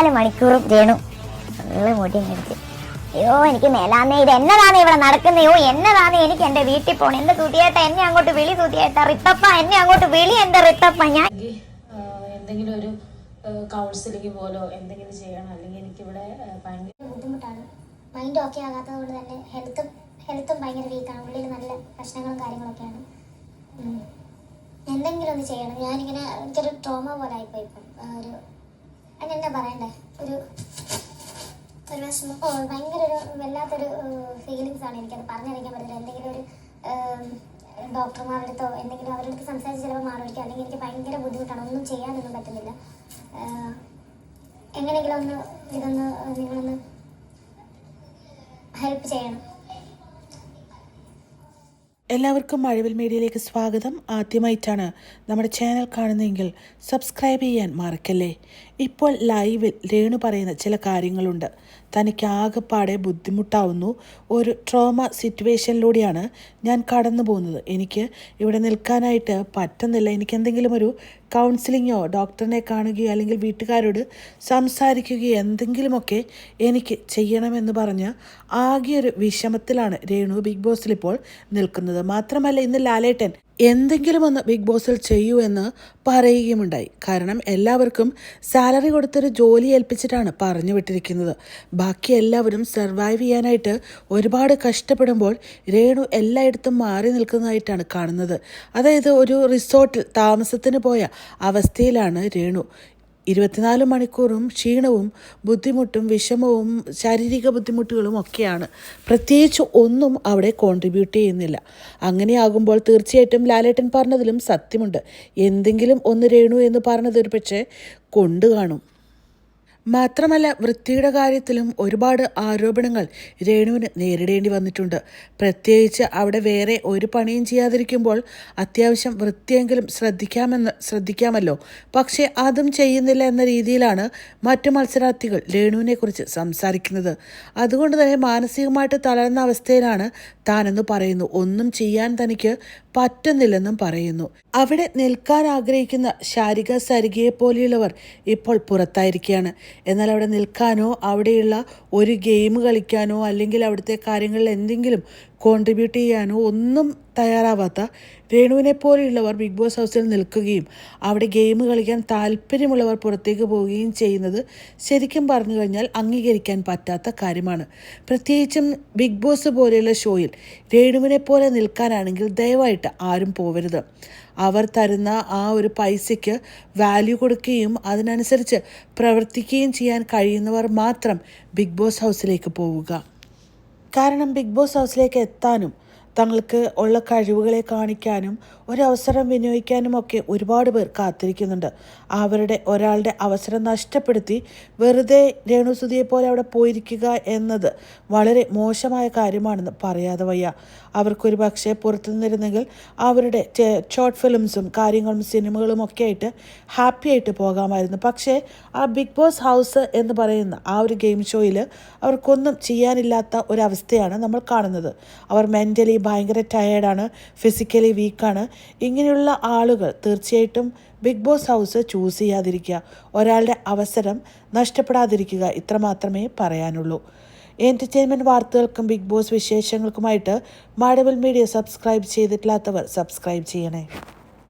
ഇരുപത്തിനാല് മണിക്കൂറും രേണു നല്ല മുടി മേടിച്ച്. അയ്യോ എനിക്ക് മേലാന്നേ. ഇത് എന്നതാണ് ഇവിടെ നടക്കുന്നയോ എന്നതാണ് എനിക്ക് എന്റെ വീട്ടിൽ പോണം. എന്റെ തുതിയേട്ട എന്നെ അങ്ങോട്ട് വിളി തുതിയേട്ട റിത്തപ്പ എന്നെ അങ്ങോട്ട് വിളി എന്റെ റിത്തപ്പ. ഞാൻ എന്തെങ്കിലും ഒരു കൗൺസിലിംഗ് പോലോ എന്തെങ്കിലും ചെയ്യണം. അല്ലെങ്കിൽ എനിക്ക് ഇവിടെ ഭയങ്കര ബുദ്ധിമുട്ടാണ്. മൈൻഡ് ഓക്കെ ആകാത്തത് കൊണ്ട് തന്നെ ഹെൽത്തും ഹെൽത്തും ഭയങ്കര വീക്കാണ് ഉള്ളിൽ നല്ല പ്രശ്നങ്ങളും കാര്യങ്ങളൊക്കെയാണ്. എന്തെങ്കിലും ഒന്ന് ചെയ്യണം. ഞാനിങ്ങനെ എനിക്കൊരു ട്രോമ പോലെ ആയിപ്പോയി ഇപ്പം. ഒരു പറയണ്ടേ? ഒരു ഒരു വിഷമം. ഓ ഭയങ്കര ഒരു വല്ലാത്തൊരു ഫീലിങ്സ് ആണ് എനിക്കത് പറഞ്ഞറിയിക്കാൻ പറ്റില്ല എന്തെങ്കിലും ഒരു ഡോക്ടർമാരുടെ അടുത്തോ എന്തെങ്കിലും അവരുടെ അടുത്ത് സംസാരിച്ച് ചിലപ്പോൾ മാറിയിരിക്കുക അല്ലെങ്കിൽ എനിക്ക് ഭയങ്കര ബുദ്ധിമുട്ടാണ്. ഒന്നും ചെയ്യാനൊന്നും പറ്റുന്നില്ല. എങ്ങനെയെങ്കിലും ഒന്ന് ഇതൊന്ന് നിങ്ങളൊന്ന് ഹെൽപ്പ് ചെയ്യണം. എല്ലാവർക്കും മഴവിൽ മീഡിയയിലേക്ക് സ്വാഗതം. ആദ്യമായിട്ടാണ് നമ്മുടെ ചാനൽ കാണുന്നതെങ്കിൽ സബ്സ്ക്രൈബ് ചെയ്യാൻ മറക്കല്ലേ? ഇപ്പോൾ ലൈവിൽ രേണു പറയുന്ന ചില കാര്യങ്ങളുണ്ട്. തനിക്ക് ആകെപ്പാടെ ബുദ്ധിമുട്ടാവുന്നു. ഒരു ട്രോമ സിറ്റുവേഷനിലൂടെയാണ് ഞാൻ കടന്നു പോകുന്നത് എനിക്ക് ഇവിടെ നിൽക്കാനായിട്ട് പറ്റുന്നില്ല. എനിക്ക് എന്തെങ്കിലും ഒരു കൗൺസിലിങ്ങോ ഡോക്ടറിനെ കാണുകയോ അല്ലെങ്കിൽ വീട്ടുകാരോട് സംസാരിക്കുകയോ എന്തെങ്കിലുമൊക്കെ എനിക്ക് ചെയ്യണമെന്ന് പറഞ്ഞ് ആകെ ഒരു വിഷമത്തിലാണ് രേണു ബിഗ് ബോസിൽ ഇപ്പോൾ നിൽക്കുന്നത്. മാത്രമല്ല ഇന്ന് ലാലേട്ടൻ എന്തെങ്കിലും ഒന്ന് ബിഗ് ബോസിൽ ചെയ്യൂ എന്ന് പറയുകയുമുണ്ടായി. കാരണം എല്ലാവർക്കും സാലറി കൊടുത്തൊരു ജോലി ഏൽപ്പിച്ചിട്ടാണ് പറഞ്ഞു വിട്ടിരിക്കുന്നത്. ബാക്കി എല്ലാവരും സർവൈവ് ചെയ്യാനായിട്ട് ഒരുപാട് കഷ്ടപ്പെടുമ്പോൾ രേണു എല്ലായിടത്തും മാറി നിൽക്കുന്നതായിട്ടാണ് കാണുന്നത്. അതായത് ഒരു റിസോർട്ടിൽ താമസത്തിന് പോയ അവസ്ഥയിലാണ് രേണു. ഇരുപത്തിനാല് മണിക്കൂറും ക്ഷീണവും ബുദ്ധിമുട്ടും വിഷമവും ശാരീരിക ബുദ്ധിമുട്ടുകളും ഒക്കെയാണ്. പ്രത്യേകിച്ച് ഒന്നും അവിടെ കോൺട്രിബ്യൂട്ട് ചെയ്യുന്നില്ല. അങ്ങനെയാകുമ്പോൾ തീർച്ചയായിട്ടും ലാലേട്ടൻ പറഞ്ഞതിലും സത്യമുണ്ട്. എന്തെങ്കിലും ഒന്ന് രേണു എന്ന് പറഞ്ഞത് ഒരു പക്ഷേ കൊണ്ടു കാണും. മാത്രമല്ല വൃത്തിയുടെ കാര്യത്തിലും ഒരുപാട് ആരോപണങ്ങൾ രേണുവിന് നേരിടേണ്ടി വന്നിട്ടുണ്ട്. പ്രത്യേകിച്ച് അവിടെ വേറെ ഒരു പണിയും ചെയ്യാതിരിക്കുമ്പോൾ അത്യാവശ്യം വൃത്തിയെങ്കിലും ശ്രദ്ധിക്കാമെന്ന് ശ്രദ്ധിക്കാമല്ലോ. പക്ഷേ അതും ചെയ്യുന്നില്ല എന്ന രീതിയിലാണ് മറ്റു മത്സരാർത്ഥികൾ രേണുവിനെ കുറിച്ച് സംസാരിക്കുന്നത്. അതുകൊണ്ട് തന്നെ മാനസികമായിട്ട് തളർന്ന അവസ്ഥയിലാണ് താനെന്ന് പറയുന്നു. ഒന്നും ചെയ്യാൻ തനിക്ക് പറ്റുന്നില്ലെന്നും പറയുന്നു. അവിടെ നിൽക്കാൻ ആഗ്രഹിക്കുന്ന ശാരിക സരികയെ പോലെയുള്ളവർ ഇപ്പോൾ പുറത്തായിരിക്കുകയാണ്. എന്നാൽ അവിടെ നിൽക്കാനോ അവിടെയുള്ള ഒരു ഗെയിം കളിക്കാനോ അല്ലെങ്കിൽ അവിടുത്തെ കാര്യങ്ങളിൽ എന്തെങ്കിലും കോൺട്രിബ്യൂട്ട് ചെയ്യാനോ ഒന്നും തയ്യാറാവാത്ത രേണുവിനെ പോലെയുള്ളവർ ബിഗ് ബോസ് ഹൗസിൽ നിൽക്കുകയും അവിടെ ഗെയിം കളിക്കാൻ താല്പര്യമുള്ളവർ പുറത്തേക്ക് പോവുകയും ചെയ്യുന്നത് ശരിക്കും പറഞ്ഞു കഴിഞ്ഞാൽ അംഗീകരിക്കാൻ പറ്റാത്ത കാര്യമാണ്. പ്രത്യേകിച്ചും ബിഗ് ബോസ് പോലെയുള്ള ഷോയിൽ രേണുവിനെ പോലെ നിൽക്കാനാണെങ്കിൽ ദയവായിട്ട് ആരും പോവരുത്. അവർ തരുന്ന ആ ഒരു പൈസയ്ക്ക് വാല്യൂ കൊടുക്കുകയും അതിനനുസരിച്ച് പ്രവർത്തിക്കുകയും ചെയ്യാൻ കഴിയുന്നവർ മാത്രം ബിഗ് ബോസ് ഹൗസിലേക്ക് പോവുക. കാരണം ബിഗ് ബോസ് ഹൗസിലേക്ക് എത്താനും തങ്ങൾക്ക് ഉള്ള കഴിവുകളെ കാണിക്കാനും ഒരവസരം വിനിയോഗിക്കാനും ഒക്കെ ഒരുപാട് പേർ കാത്തിരിക്കുന്നുണ്ട്. അവരുടെ ഒരാളുടെ അവസരം നഷ്ടപ്പെടുത്തി വെറുതെ രേണുസുതിയെ പോലെ അവിടെ പോയിരിക്കുക എന്നത് വളരെ മോശമായ കാര്യമാണെന്ന് പറയാതെ വയ്യ. അവർക്കൊരു പക്ഷേ പുറത്തു നിന്നിരുന്നെങ്കിൽ അവരുടെ ഷോർട്ട് ഫിലിംസും കാര്യങ്ങളും സിനിമകളും ഒക്കെ ആയിട്ട് ഹാപ്പി ആയിട്ട് പോകാമായിരുന്നു. പക്ഷേ ആ ബിഗ് ബോസ് ഹൗസ് എന്ന് പറയുന്ന ആ ഒരു ഗെയിം ഷോയിൽ അവർക്കൊന്നും ചെയ്യാനില്ലാത്ത ഒരവസ്ഥയാണ് നമ്മൾ കാണുന്നത്. അവർ മെന്റലി ഭയങ്കര ടയേർഡാണ് ഫിസിക്കലി വീക്കാണ് ഇങ്ങനെയുള്ള ആളുകൾ തീർച്ചയായിട്ടും ബിഗ് ബോസ് ഹൗസ് ചൂസ് ചെയ്യാതിരിക്കുക. ഒരാളുടെ അവസരം നഷ്ടപ്പെടാതിരിക്കുക ഇത്ര മാത്രമേ പറയാനുള്ളൂ. എന്റർടൈൻമെന്റ് വാർത്തകൾക്കും ബിഗ് ബോസ് വിശേഷങ്ങൾക്കുമായിട്ട് മാഡവൽ മീഡിയ സബ്സ്ക്രൈബ് ചെയ്തിട്ടില്ലാത്തവർ സബ്സ്ക്രൈബ് ചെയ്യണേ.